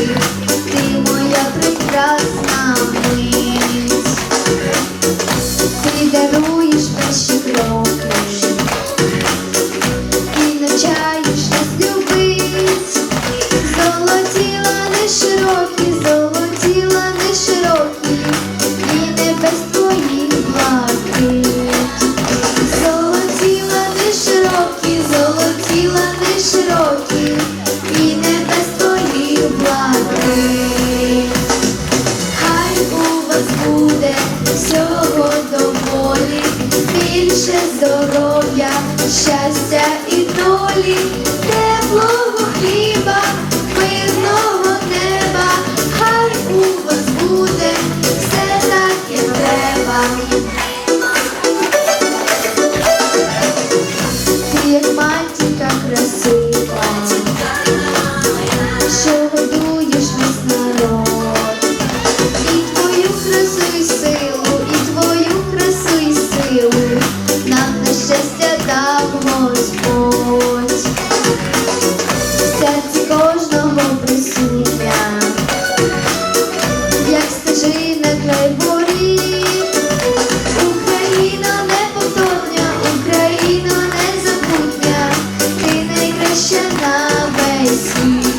Thank you. здоров'я, щастя і долі, тепло. I see.